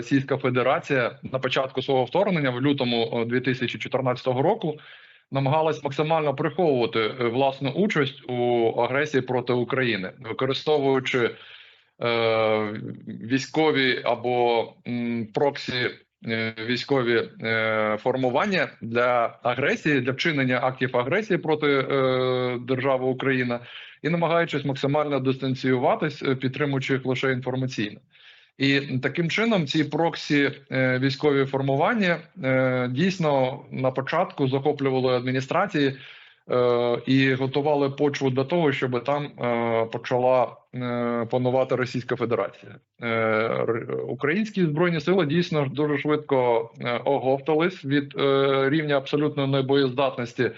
Російська Федерація на початку свого вторгнення в лютому е, 2014 року намагалась максимально приховувати е, власну участь у агресії проти України, використовуючи е, військові або м, проксі е, військові е, формування для агресії, для вчинення актів агресії проти е, держави Україна і намагаючись максимально дистанціюватись, е, підтримуючи їх лише інформаційно. І таким чином ці проксі е, військові формування е, дійсно на початку захоплювали адміністрації е, і готували почву для того, щоб там почала панувати Російська Федерація. Українські збройні сили дійсно дуже швидко оговтались від рівня абсолютної небоєздатності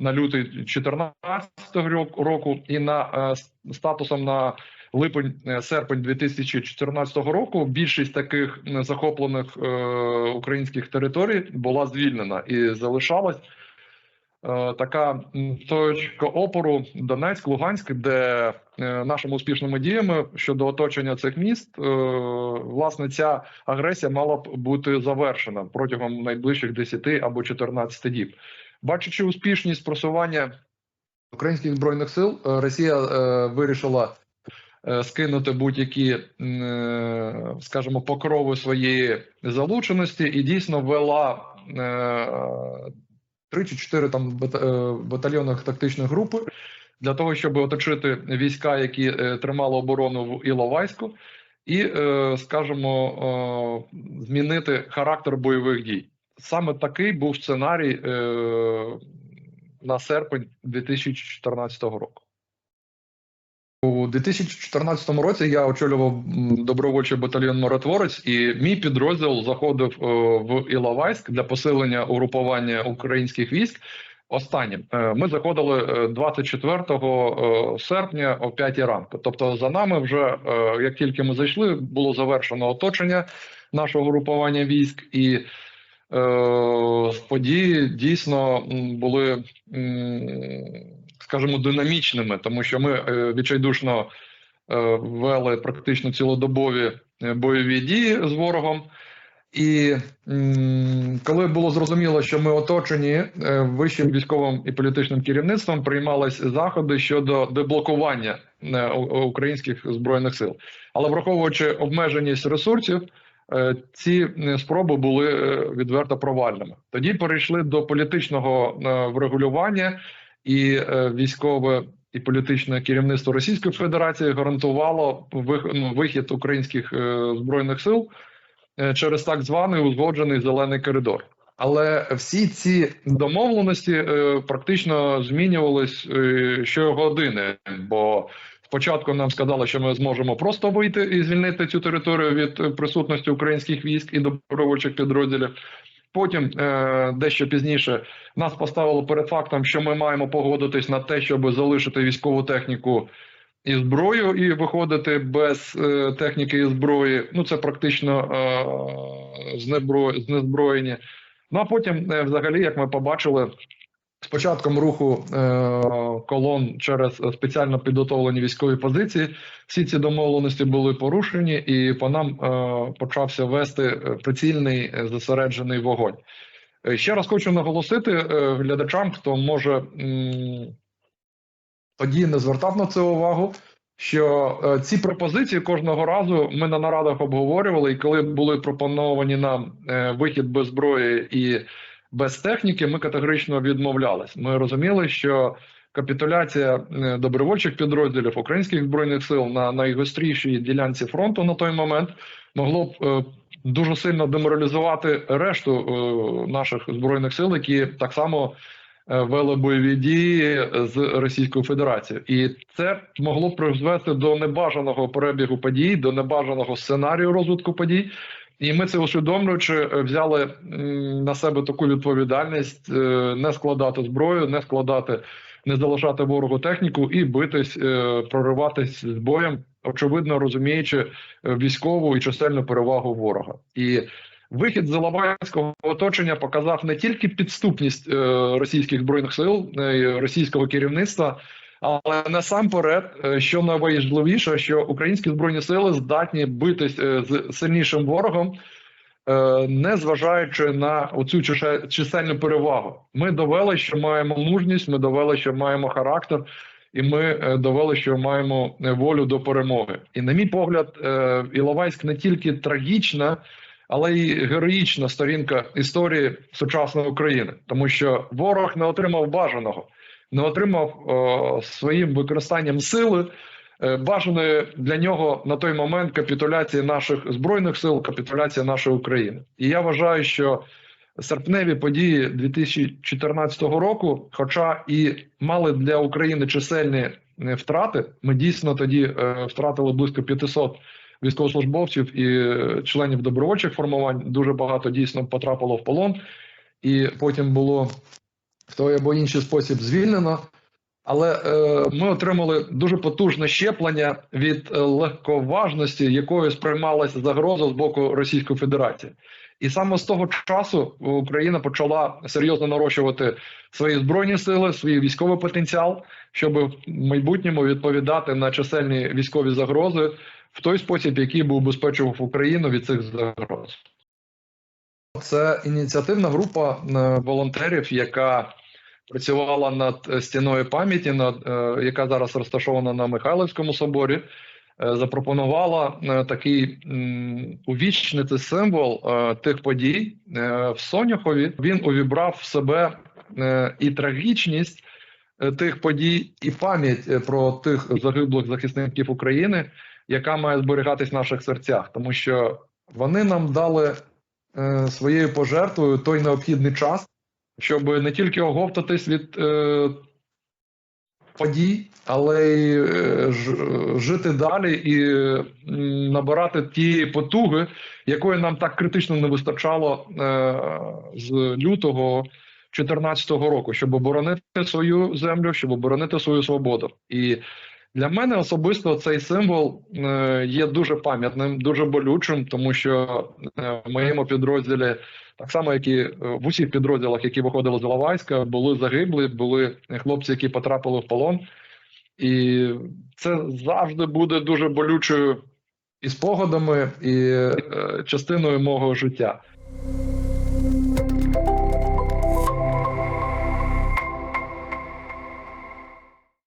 на лютий 2014 року і на е, статусом на липень е, серпень 2014 року більшість таких захоплених е, українських територій була звільнена і залишалась така точка опору Донецьк, Луганськ, де нашими успішними діями щодо оточення цих міст, власне, ця агресія мала б бути завершена протягом найближчих 10 або 14 діб. Бачачи успішність просування українських збройних сил, е, Росія е, вирішила е, скинути будь-які, е, скажімо, покрови своєї залученості і дійсно вела е, три чи чотири там бата- батальйонних тактичних групи для того, щоб оточити війська, які тримали оборону в Іловайську, і, е, скажімо, змінити характер бойових дій. Саме такий був сценарій е, на серпень 2014 року. У 2014 році я очолював добровольчий батальйон Миротворець, і мій підрозділ заходив е, в Іловайськ для посилення угрупування українських військ. Останнім Е, ми заходили е, 24 е, серпня о 5 ранку. Тобто, за нами вже як тільки ми зайшли, було завершено оточення нашого групування військ, і події дійсно були, скажімо, динамічними, тому що ми е, відчайдушно е, вели практично цілодобові е, бойові дії з ворогом. І коли було зрозуміло, що ми оточені е, вищим військовим і політичним керівництвом, приймались заходи щодо деблокування е, українських збройних сил. Але враховуючи обмеженість ресурсів, е, ці е, спроби були е, відверто провальними. Тоді перейшли до політичного е, врегулювання, і е, військове і політичне керівництво Російської Федерації гарантувало ну, вихід українських е, збройних сил е, через так званий узгоджений зелений коридор. Але всі ці домовленості е, практично змінювались е, щогодини, бо спочатку нам сказали, що ми зможемо просто вийти і звільнити цю територію від е, присутності українських військ і добровольчих підрозділів. Потім е, дещо пізніше нас поставили перед фактом, що ми маємо погодитись на те, щоб залишити військову техніку і зброю, і виходити без е, техніки і зброї. Ну це практично знезброєні. Ну а потім, взагалі, як ми побачили, з початком руху е, колон через спеціально підготовлені військові позиції, всі ці домовленості були порушені, і по нам е, почався вести прицільний е, зосереджений вогонь. Е, Ще раз хочу наголосити е, глядачам, хто може м, тоді не звертав на це увагу. Що е, ці пропозиції кожного разу ми на нарадах обговорювали, і коли були пропоновані нам е, вихід без зброї і без техніки, ми категорично відмовлялись. Ми розуміли, що капітуляція е, добровольчих підрозділів українських збройних сил на найгострішій ділянці фронту на той момент могло б е, дуже сильно деморалізувати решту е, наших збройних сил, які так само вели бойові дії з Російською Федерацією, і це могло призвести до небажаного перебігу подій, до небажаного сценарію розвитку подій. І ми це усвідомлюючи, е, взяли на себе таку відповідальність е, не складати зброю, не складати, не залишати ворогу техніку і битись, е, прориватись з боєм, очевидно розуміючи військову і чисельну перевагу ворога. І вихід з Іловайського оточення показав не тільки підступність російських збройних сил, російського керівництва. Але насамперед, е, що найважливіше, що українські збройні сили здатні битись е, з сильнішим ворогом е, не зважаючи на оцю чисельну перевагу. Ми довели, що маємо мужність, ми довели, що маємо характер, і ми довели, що маємо волю до перемоги. І, на мій погляд, Іловайськ не тільки трагічна, але й героїчна сторінка історії сучасної України, тому що ворог не отримав бажаного, не отримав е, своїм використанням сили е, бажаної для нього на той момент капітуляції наших збройних сил, капітуляція нашої України. І я вважаю, що серпневі події 2014 року, хоча і мали для України чисельні е, втрати, ми дійсно тоді е, втратили близько 500 військовослужбовців і членів добровольчих формувань. Дуже багато дійсно потрапило в полон, і потім було в той або інший спосіб звільнено. Але е, ми отримали дуже потужне щеплення від легковажності, якою сприймалася загроза з боку Російської Федерації. І саме з того часу Україна почала серйозно нарощувати свої збройні сили, свій військовий потенціал, щоб в майбутньому відповідати на чисельні військові загрози в той спосіб, який би убезпечував Україну від цих загроз. Це ініціативна група е, волонтерів, яка працювала над е, стіною пам'яті, над е, яка зараз розташована на Михайлівському соборі. Запропонувала такий увічнити символ тих подій в Соняхові. Він увібрав в себе і трагічність тих подій, і пам'ять про тих загиблих захисників України, яка має зберігатись в наших серцях, тому що вони нам дали своєю пожертвою той необхідний час, щоб не тільки оговтатись від е, подій, але й е, жити далі і е, набирати ті потуги, якої нам так критично не вистачало е, з лютого 2014 року, щоб оборонити свою землю, щоб оборонити свою свободу. І для мене особисто цей символ е, є дуже пам'ятним, дуже болючим, тому що е, в моєму підрозділі, так само як і е, в усіх підрозділах, які виходили з Іловайська, були загиблі, були хлопці, які потрапили в полон, і це завжди буде дуже болючою і спогадами, і частиною мого життя.